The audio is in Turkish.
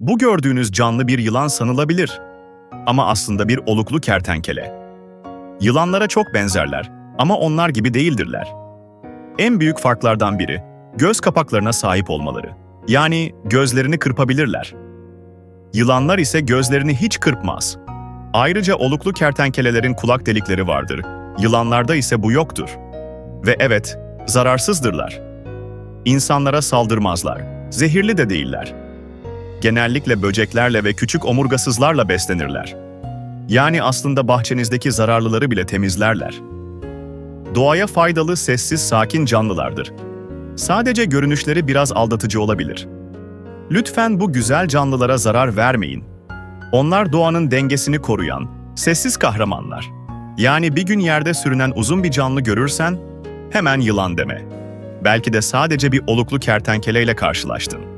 Bu gördüğünüz canlı bir yılan sanılabilir. Ama aslında bir oluklu kertenkele. Yılanlara çok benzerler ama onlar gibi değildirler. En büyük farklardan biri, göz kapaklarına sahip olmaları. Yani gözlerini kırpabilirler. Yılanlar ise gözlerini hiç kırpmaz. Ayrıca oluklu kertenkelelerin kulak delikleri vardır. Yılanlarda ise bu yoktur. Ve evet, zararsızdırlar. İnsanlara saldırmazlar, zehirli de değiller. Genellikle böceklerle ve küçük omurgasızlarla beslenirler. Yani aslında bahçenizdeki zararlıları bile temizlerler. Doğaya faydalı, sessiz, sakin canlılardır. Sadece görünüşleri biraz aldatıcı olabilir. Lütfen bu güzel canlılara zarar vermeyin. Onlar doğanın dengesini koruyan, sessiz kahramanlar. Yani bir gün yerde sürünen uzun bir canlı görürsen, hemen yılan deme. Belki de sadece bir oluklu kertenkeleyle karşılaştın.